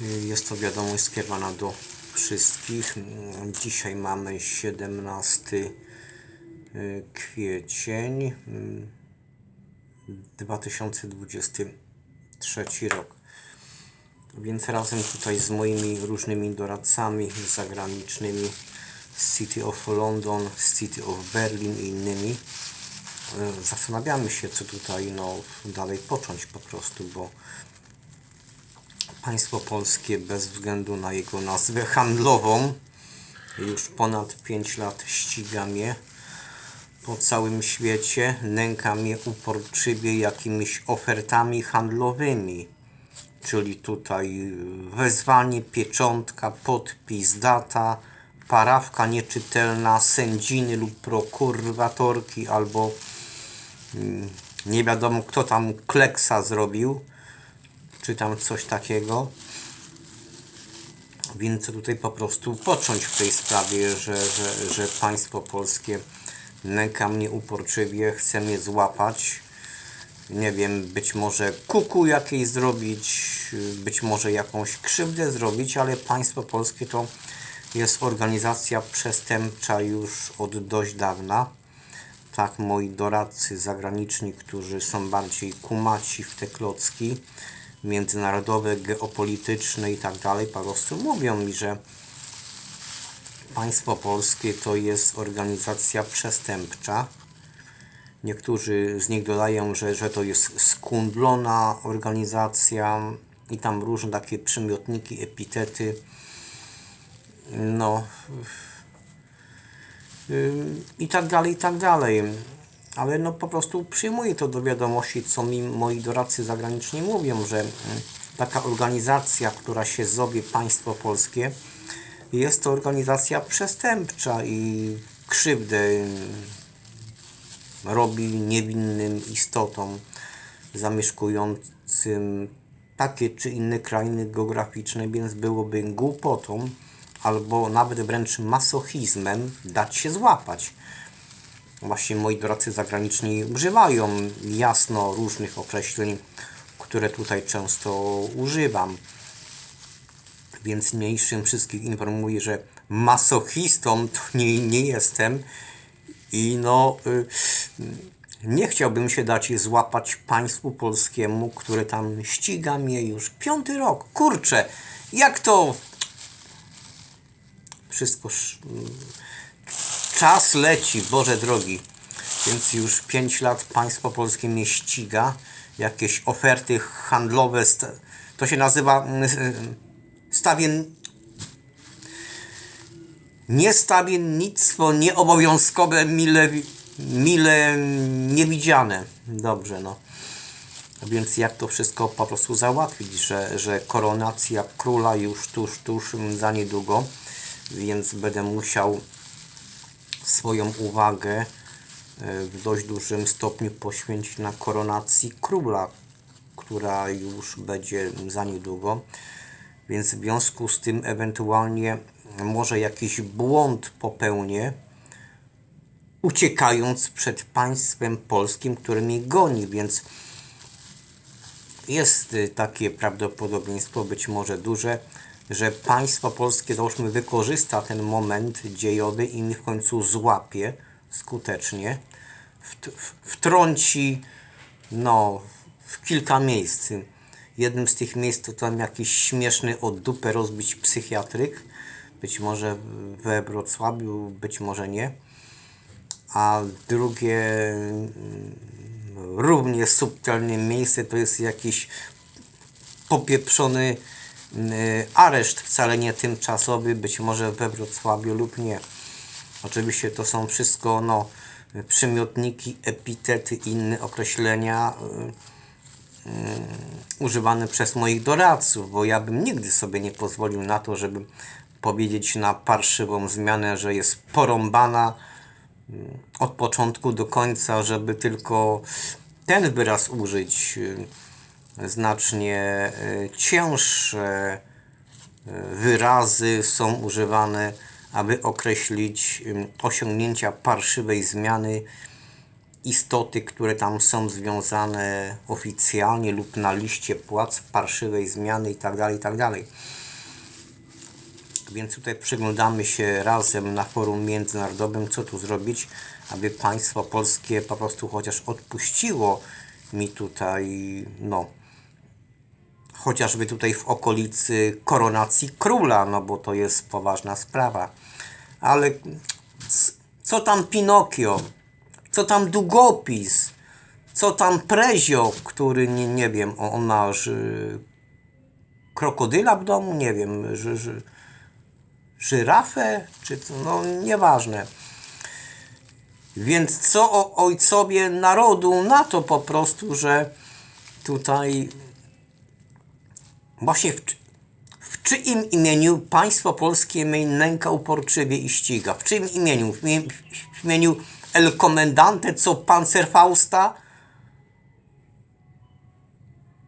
Jest to wiadomość skierowana do wszystkich. Dzisiaj mamy 17 kwiecień 2023 rok. Więc razem tutaj z moimi różnymi doradcami zagranicznymi z City of London, City of Berlin i innymi e, zastanawiamy się, co tutaj no, dalej począć po prostu, bo państwo polskie bez względu na jego nazwę handlową. Już ponad 5 lat ściga mnie po całym świecie, nęka mnie uporczywie jakimiś ofertami handlowymi czyli tutaj wezwanie, pieczątka, podpis, data, parawka nieczytelna sędziny lub prokuratorki albo mm, nie wiadomo kto tam kleksa zrobił, czy tam coś takiego. Więc tutaj po prostu począć w tej sprawie, że, że, że państwo polskie nęka mnie uporczywie, chce mnie złapać nie wiem, być może kuku jakiejś zrobić, być może jakąś krzywdę zrobić, ale państwo polskie to jest organizacja przestępcza już od dość dawna. Tak moi doradcy zagraniczni, którzy są bardziej kumaci w te klocki międzynarodowe, geopolityczne i tak prostu mówią mi, że państwo polskie to jest organizacja przestępcza Niektórzy z nich dodają, że, że to jest skundlona organizacja i tam różne takie przymiotniki, epitety. No yy, i tak dalej, i tak dalej. Ale no po prostu przyjmuję to do wiadomości, co mi moi doradcy zagraniczni mówią, że yy, taka organizacja, która się zowie państwo polskie, jest to organizacja przestępcza i krzywdę robi niewinnym istotom zamieszkującym takie czy inne krainy geograficzne, więc byłoby głupotą albo nawet wręcz masochizmem dać się złapać. Właśnie moi doradcy zagraniczni używają jasno różnych określeń, które tutaj często używam. Więc mniejszym wszystkich informuję, że masochistą to nie, nie jestem i no, y, nie chciałbym się dać złapać państwu polskiemu, które tam ściga mnie już piąty rok. Kurczę, jak to wszystko. Czas leci, Boże drogi. Więc już pięć lat państwo polskie mnie ściga. Jakieś oferty handlowe. To się nazywa stawien Niestawiennictwo nieobowiązkowe, mile, mile niewidziane. Dobrze, no. Więc jak to wszystko po prostu załatwić, że, że koronacja króla już tuż, tuż za niedługo, więc będę musiał swoją uwagę e, w dość dużym stopniu poświęcić na koronacji króla, która już będzie za niedługo. Więc w związku z tym ewentualnie może jakiś błąd popełnię, uciekając przed państwem polskim, które mnie goni, więc jest y, takie prawdopodobieństwo, być może duże, że państwo polskie, załóżmy, wykorzysta ten moment dziejowy i w końcu złapie skutecznie, wtrąci no, w kilka miejsc. Jednym z tych miejsc to tam jakiś śmieszny od dupę rozbić psychiatryk, być może we Wrocławiu, być może nie. A drugie mm, równie subtelne miejsce to jest jakiś popieprzony areszt, wcale nie tymczasowy, być może we Wrocławiu lub nie. Oczywiście to są wszystko no, przymiotniki, epitety, inne określenia yy, yy, używane przez moich doradców, bo ja bym nigdy sobie nie pozwolił na to, żeby powiedzieć na parszywą zmianę, że jest porąbana mm, od początku do końca, żeby tylko ten wyraz użyć. Znacznie y, cięższe y, wyrazy są używane, aby określić osiągnięcia parszywej zmiany istoty, które tam są związane oficjalnie lub na liście płac parszywej zmiany itd., itd. Więc tutaj przyglądamy się razem na forum międzynarodowym, co tu zrobić, aby państwo polskie po prostu chociaż odpuściło mi tutaj, no, chociażby tutaj w okolicy koronacji króla, no bo to jest poważna sprawa. Ale co tam Pinokio? Co tam długopis? Co tam Prezio, który nie, nie wiem, on ma ży, krokodyla w domu? Nie wiem, ży, ży, żyrafę? Czy co? No nieważne. Więc co o ojcowie narodu na to po prostu, że tutaj Właśnie w, czy- w czyim imieniu państwo polskie mnie nęka uporczywie i ściga? W czyim imieniu? W, imie- w imieniu El Komendante, co Panzerfausta?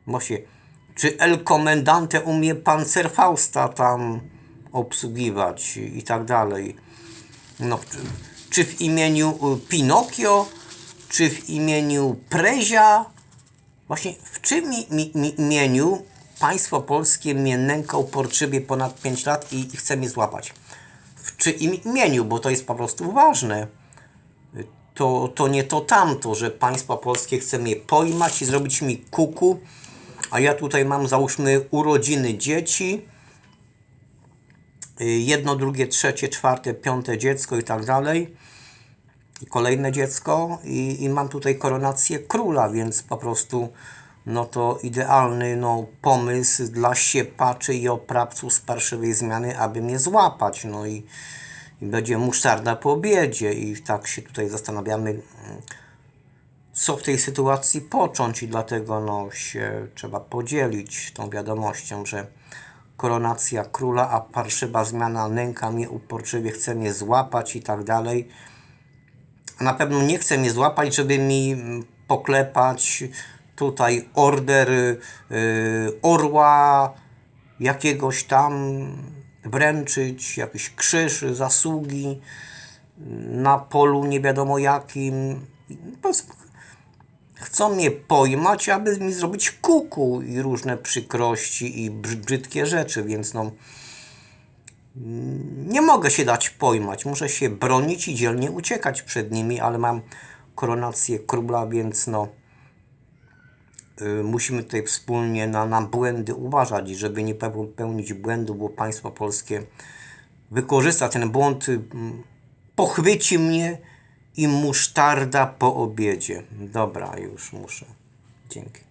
Właśnie, czy El Komendante umie Panzerfausta tam obsługiwać i tak dalej? No, czy, w imieniu y, Pinokio? Czy w imieniu Prezia? Właśnie w czym mi, mi, mi, imieniu państwo polskie mnie nęka uporczywie ponad 5 lat i, i chce mnie złapać? W czyim imieniu? Bo to jest po prostu ważne. To, to nie to tamto, że państwo polskie chce mnie pojmać i zrobić mi kuku, a ja tutaj mam załóżmy urodziny dzieci, jedno, drugie, trzecie, czwarte, piąte dziecko i tak dalej i kolejne dziecko i, i mam tutaj koronację króla, więc po prostu no to idealny no, pomysł dla siepaczy i oprawców z parszywej zmiany, aby mnie złapać. No i, i będzie musztarda po obiedzie i tak się tutaj zastanawiamy, co w tej sytuacji począć i dlatego no, się trzeba podzielić tą wiadomością, że koronacja króla, a parszywa zmiana nęka mnie uporczywie, chce mnie złapać i tak dalej na pewno nie chce mnie złapać, żeby mi poklepać tutaj order y, orła jakiegoś tam, wręczyć jakiś krzyż zasługi na polu nie wiadomo jakim. Chcą mnie pojmać, aby mi zrobić kuku i różne przykrości i brzy- brzydkie rzeczy, więc no nie mogę się dać pojmać. Muszę się bronić i dzielnie uciekać przed nimi, ale mam koronację króla, więc no y, musimy tutaj wspólnie na, na błędy uważać, żeby nie popełnić błędu, bo państwo polskie wykorzysta ten błąd, y, pochwyci mnie i musztarda po obiedzie. Dobra, już muszę. Dzięki.